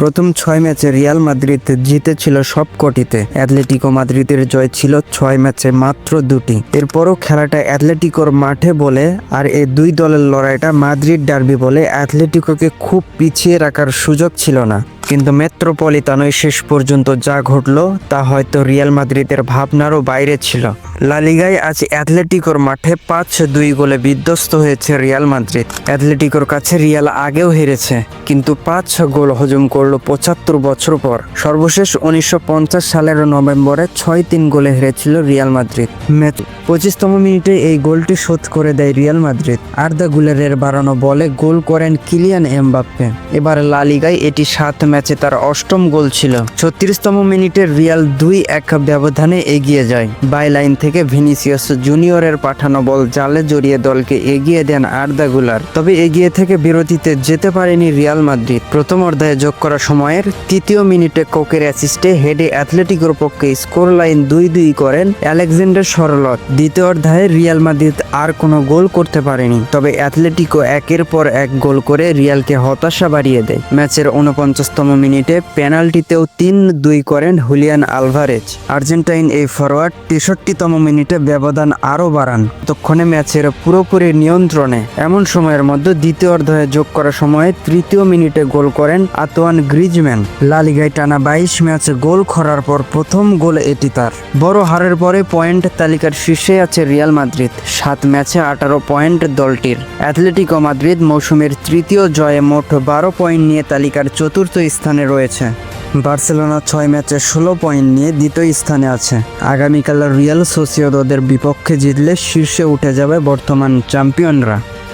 প্রথম ছয় ম্যাচে রিয়াল মাদ্রিদ জিতেছিল সব কটিতে অ্যাথলেটিকো মাদ্রিদের জয় ছিল ছয় ম্যাচে মাত্র দুটি। এরপরও খেলাটা অ্যাথলেটিকোর মাঠে বলে, আর এই দুই দলের লড়াইটা মাদ্রিদ ডার্বি বলে অ্যাথলেটিকোকে খুব পিছিয়ে রাখার সুযোগ ছিল না। কিন্তু মেট্রোপলিতানোয় শেষ পর্যন্ত যা ঘটলো তা হয়তো রিয়াল মাদ্রিদের ভাবনারও বাইরে ছিল। লালিগায় আজ অ্যাথলেটিকোর মাঠে পাঁচ দুই গোলে বিধ্বস্ত হয়েছে রিয়াল মাদ্রিদ। অ্যাথলেটিকোর কাছে রিয়াল আগেও হেরেছে, কিন্তু পাঁচ গোল হজম করল পঁচাত্তর বছর পর। সর্বশেষ উনিশশো পঞ্চাশ সালের নভেম্বরে ছয় তিন গোলে হেরেছিল রিয়াল মাদ্রিদ। ম্যাচ পঁচিশতম মিনিটে এই গোলটি শোধ করে দেয় রিয়াল মাদ্রিদ। আর্দা গুলেরের বাড়ানো বলে গোল করেন কিলিয়ান এমবাপ্পে। এবার লালিগায় এটি সাত ম্যাচে তার অষ্টম গোল ছিল। ছত্রিশতম মিনিটে রিয়াল দুই এক ব্যবধানে এগিয়ে যায়। বাই লাইন থেকে ভিনিসিয়াস জুনিয়রের পাঠানো বল জালে জড়িয়ে দলকে এগিয়ে দেন আর্দা গুলার। তবে এগিয়ে থেকে বিরতিতে যেতে পারেনি রিয়াল মাদ্রিদ। প্রথম অর্ধায়ে যোগ করা সময়ের তৃতীয় মিনিটে কোকের অ্যাসিস্টে হেডে অ্যাথলেটিকোর পক্ষে স্কোর লাইন দুই দুই করেন অ্যালেকজান্ডার সরলত দ্বিতীয় অর্ধায়ে রিয়াল মাদ্রিদ আর কোনো গোল করতে পারেনি। তবে অ্যাথলেটিকো একের পর এক গোল করে রিয়ালকে হতাশা বাড়িয়ে দেয়। ম্যাচের উনপঞ্চাশতম মিনিটে পেনাল্টিতেও তিন দুই করেন হুলিয়ান আলভারেজ। আর্জেন্টাইন এই ফরওয়ার্ড তেষট্টিতম মিনিটে ব্যবধান আরও বাড়ান। ততক্ষণে ম্যাচের পুরোপুরি নিয়ন্ত্রণে এমন সময়ের মধ্যে দ্বিতীয় অর্ধে যোগ করার সময়ে তৃতীয় মিনিটে গোল করেন আতোয়ান গ্রিজম্যান লালিগায় টানা বাইশ ম্যাচে গোল করার পর প্রথম গোল এটি তার। বড় হারের পরে পয়েন্ট তালিকার শীর্ষে আছে রিয়াল মাদ্রিদ, সাত ম্যাচে আঠারো পয়েন্ট দলটির। অ্যাথলেটিকো মাদ্রিদ মৌসুমের তৃতীয় জয়ে মোট বারো পয়েন্ট নিয়ে তালিকার চতুর্থ স্থানে রয়েছে। বার্সেলোনা ছয় ম্যাচে ষোলো পয়েন্ট নিয়ে দ্বিতীয় স্থানে আছে। আগামীকাল রিয়াল সোসিয়দের বিপক্ষে জিতলে শীর্ষে উঠে যাবে বর্তমান চ্যাম্পিয়নরা।